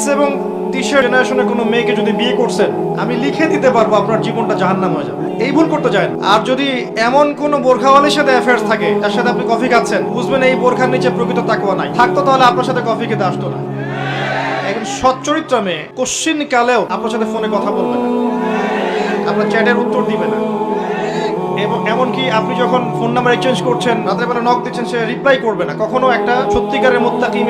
Jeans এবং টি জেনারেশনের কোনো মেয়েকে যদি বিয়ে করছেন, আমি লিখে দিতে পারব আপনার জীবনটা জাহান্নাম হয়ে যাবে। এই ভুল করতে যায় আর যদি এমন কোন বোরখাওয়ালির সাথে অ্যাফেয়ার্স থাকে, তার সাথে আপনি কফি খাচ্ছেন, বুঝবেন এই বোরখার নিচে প্রকৃত তাকুয়া নাই। থাকতো তাহলে আপনার সাথে কফি খেতে আসতো না। একজন সচ্চরিত্র মেয়ে কোশ্চিন কালেও আপনার সাথে ফোনে কথা বলবে না। আপনার চ্যাটের উত্তর দিবে না। এবং এমনকি আপনি যখন ফোন নাম্বার এক্সচেঞ্জ করছেন, রাতের বেলা নক দিচ্ছেন, সে রিপ্লাই করবে না। কখনো একটা সত্যিকারের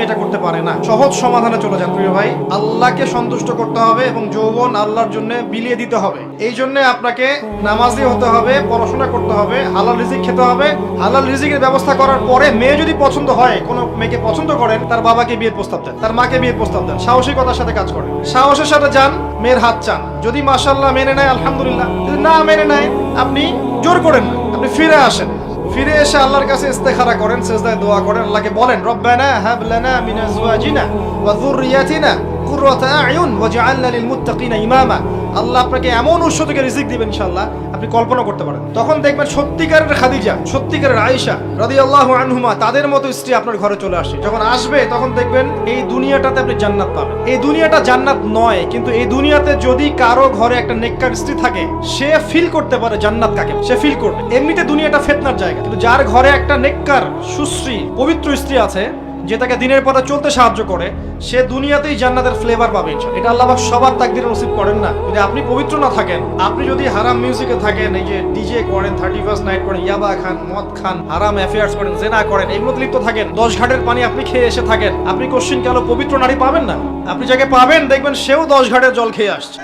এটা করতে পারে না। সহজ সমাধানে চলে যান প্রিয় ভাই। আল্লাহকে সন্তুষ্ট করতে হবে এবং যৌবন আল্লাহর জন্য বিলিয়ে দিতে হবে। এই জন্য আপনাকে নামাজি হতে হবে, পড়াশোনা করতে হবে, হালাল রিজিক খেতে হবে। হালাল রিজিকের ব্যবস্থা করার পরে মেয়ে যদি পছন্দ হয়, কোনো মেয়েকে পছন্দ করেন, তার বাবাকে বিয়ের প্রস্তাব দেন, তার মাকে বিয়ের প্রস্তাব দেন। সাহসিকতার সাথে কাজ করেন। সাহসের সাথে যান, মেয়ের হাত চান। যদি মাশাল্লাহ মেনে নেয়, আলহামদুলিল্লাহ। যদি না মেনে নেয়, আপনি জোর করেন না। আপনি ফিরে আসেন। ফিরে এসে আল্লাহর কাছে ইস্তেখারা করেন, সেজদায় দোয়া করেন, আল্লাহকে বলেন, রব্বানা হাব লানা মিন আজওয়াজিনা ওয়া যুররিয়াতিনা কুররাতা আয়ুন ওয়াজআলনা ইমামা। আল্লাহ আপনাকে এমন উৎস থেকে রিজিক দিবেন ইনশাআল্লাহ, আপনি কল্পনা করতে পারেন। তখন দেখবেন সত্যিকারের খাদিজা, সত্যিকারের আয়েশা রাদিয়াল্লাহু আনহুমা, তাদের মতো স্ত্রী আপনার ঘরে চলে আসে। যখন আসবে, তখন দেখবেন এই দুনিয়াটাতে আপনি জান্নাত পাবেন। এই দুনিয়াটা জান্নাত নয়, কিন্তু এই দুনিয়াতে যদি কারও ঘরে একটা নেককার স্ত্রী থাকে, সে ফিল করতে পারে জান্নাত কাকে। সে ফিল করবে। এমনিতে দুনিয়াটা ফেতনার জায়গা, কিন্তু যার ঘরে একটা নেককার, সুশ্রী, পবিত্র স্ত্রী আছে যে তাকে দিনের পথে চলতে সাহায্য করে, সে দুনিয়াতেই জান্নাতের ফ্লেভার পাবে এটা আল্লাহ সবার তাকদিরে নসিব করেন না। যদি আপনি পবিত্র না থাকেন, আপনি যদি হারাম মিউজিকে থাকেন, এই যে ডিজে করেন থার্টি ফার্স্ট নাইট করেন, ইয়াবা খান, মদ খান, হারাম অ্যাফেয়ার্স করেন, জেনা করেন, এগুলোতে লিপ্ত থাকেন, দশ ঘাটের পানি আপনি খেয়ে এসে থাকেন, আপনি কোশ্চিন কেন পবিত্র নারী পাবেন না? আপনি যাকে পাবেন, দেখবেন সেও দশ ঘাটের জল খেয়ে আসছে।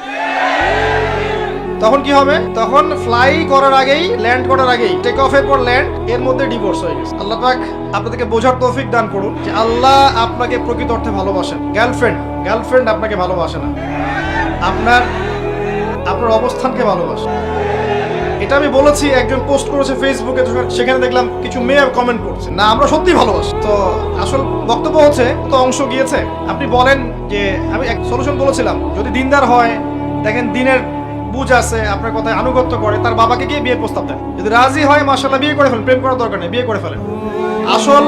তখন কি হবে? তখন ফ্লাই করার আগেই ল্যান্ড করার আগেই টেক অফের পর ল্যান্ড এর মধ্যে ডিভোর্স হয়ে গেছে। আল্লাহ পাক আপনাদেরকে বোঝার তৌফিক দান করুন যে আল্লাহ আপনাকে প্রকৃত অর্থে ভালোবাসেন। গার্লফ্রেন্ড গার্লফ্রেন্ড আপনাকে ভালোবাসে না। আপনার আপনার অবস্থানকে ভালোবাসে। এটা আমি বলেছি, একজন পোস্ট করেছে ফেসবুকে সেখানে দেখলাম কিছু মেয়ে কমেন্ট করছে। না, আমরা সত্যি ভালোবাসি। তো আসল বক্তব্য হচ্ছে তো অংশ গিয়েছে? আপনি বলেন যে, আমি এক সলিউশন বলেছিলাম, যদি দিনদার হয়, দেখেন দিনের বুঝ আছে, আপনার কথায় আনুগত্য করে, তার বাবাকে গিয়ে বিয়ের প্রস্তাব দেন। যদি রাজি হয় মাসাল্লাহ বিয়ে করে ফেলেন, প্রেম করার দরকার নেই, বিয়ে করে ফেলেন। আসল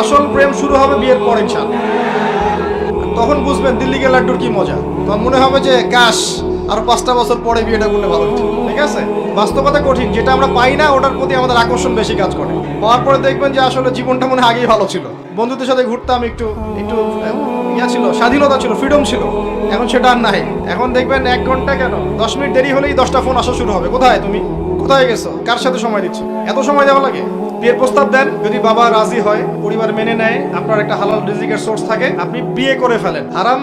আসল প্রেম শুরু হবে বিয়ের পর ইনশাল্লাহ তখন বুঝবেন দিল্লি গেলে লাড্ডুর কি মজা। তখন মনে হবে যে, কাশ, আর পাঁচটা বছর পরে বিয়েটা করলে ভালো ঠিক আছে? বাস্তবতা কঠিন, যেটা আমরা পাই না, ওটার প্রতি আমাদের আকর্ষণ বেশি কাজ করে। পাওয়ার পরে দেখবেন যে, আসলে জীবনটা মনে আগেই ভালো ছিল। বন্ধুদের সাথে ঘুরতাম, একটু একটু ইয়া ছিল, স্বাধীনতা ছিল ফ্রিডম ছিল। এখন সেটা আর নাই। এখন দেখবেন এক ঘণ্টা কেন? দশ মিনিট দেরি হলেই দশটা ফোন আসা শুরু হবে। কোথায় তুমি? কোথায় গেছো? কার সাথে সময় দিচ্ছ? এত সময় দেওয়া লাগে? বিয়ের প্রস্তাব দেন, যদি বাবা রাজি হয়, পরিবার মেনে নেয়, আপনার একটা হালাল রিজিকের সোর্স থাকে, আপনি বিয়ে করে ফেলেন। হারাম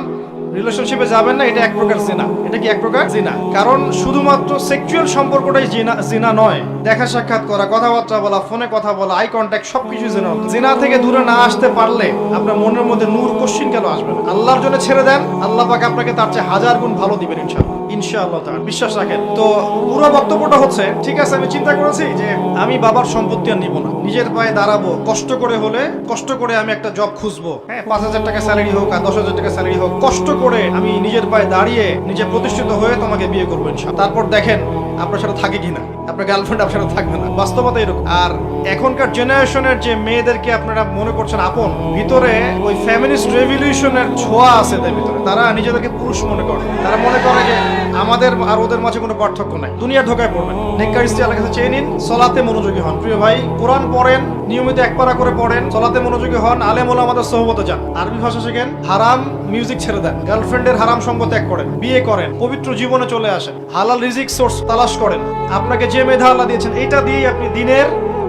রিলেশনশিপে যাবেন না, এটা এক প্রকার জিনা। এটা কি এক প্রকার জিনা? কারণ শুধুমাত্র সেক্সুয়াল সম্পর্কটাই জিনা জিনা নয়। দেখা সাক্ষাৎ করা, কথাবার্তা বলা, ফোনে কথা বলা আই কন্ট্যাক্ট সবকিছু জিনা জিনা থেকে দূরে না আসতে পারলে আপনার মনের মধ্যে নূর কোশ্চিন কেন আসবে না? আল্লাহর জন্য ছেড়ে দেন, আল্লাহ পাক আপনাকে তার চেয়ে হাজার গুণ ভালো দিবেন ইনশাআল্লাহ। ইনশাআল্লাহ বিশ্বাস রাখেন। তো পুরো বক্তব্যটা হচ্ছে, ঠিক আছে, আমি চিন্তা করেছি যে আমি বাবার সম্পত্তি আর নিব না। নিজের পায়ে দাঁড়াবো, কষ্ট করে হলে, কষ্ট করে আমি একটা জব খুঁজবো। হ্যাঁ পাঁচ হাজার টাকা স্যালারি হোক আর দশ হাজার টাকা স্যালারি হোক, কষ্ট করে আমি নিজের পায়ে দাঁড়িয়ে নিজে প্রতিষ্ঠিত হয়ে তোমাকে বিয়ে করব ইনশাআল্লাহ। তারপর দেখেন আপনার সাথে থাকে কিনা। আপনার গার্লফ্রেন্ড সাথে থাকবে না। বাস্তবতা এরকম। আর এখনকার জেনারেশনের যে মেয়েদেরকে আপনারা মনে করছেন আপন, ভিতরে ওই ফ্যামিলিস্ট রেভলিউশনের ছোঁয়া আছে তার ভিতরে। তারা নিজেদেরকে পুরুষ মনে করে। তারা মনে করে যে আমাদের আর ওদের মাঝে কোনো পার্থক্য নাই। দুনিয়া ঢোকায় পড়বেন। নেককার স্ত্রী আল্লাহ কাছে চেয়ে নিন, সলাতে মনোযোগী হন। প্রিয় ভাই, কোরআন পড়েন, নিয়মিত এক পারা করে পড়েন, সলাতে মনোযোগী হন, আলেম ওলা আমাদের সহবত যান। আরবি ভাষা শেখেন, হারাম মিউজিক ছেড়ে দেন। গার্লফ্রেন্ডের হারাম সঙ্গ ত্যাগ করেন, বিয়ে করেন, পবিত্র জীবনে চলে আসেন। হালাল রিজিক সোর্স তালাশ করেন। আপনাকে যে মেধা আল্লাহ দিয়েছেন এটা দিয়ে আপনি দিনের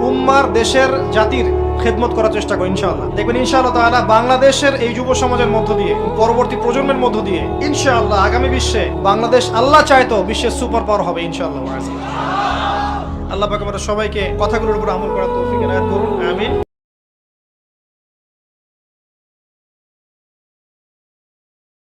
উম্মার দেশের জাতির খেদমত করার চেষ্টা করি, ইনশাআল্লাহ। দেখবেন ইনশাআল্লাহ তাআলা বাংলাদেশের এই যুব সমাজের মধ্য দিয়ে, পরবর্তী প্রজন্মের মধ্য দিয়ে, ইনশাআল্লাহ আগামী বিশ্বে বাংলাদেশ আল্লাহ চাইতো বিশ্বের সুপার পাওয়ার হবে, ইনশাআল্লাহ। আল্লাহ পাক আমাদের সবাইকে কথাগুলোর উপর আমল করার তৌফিক এনায়েত করুন, আমিন।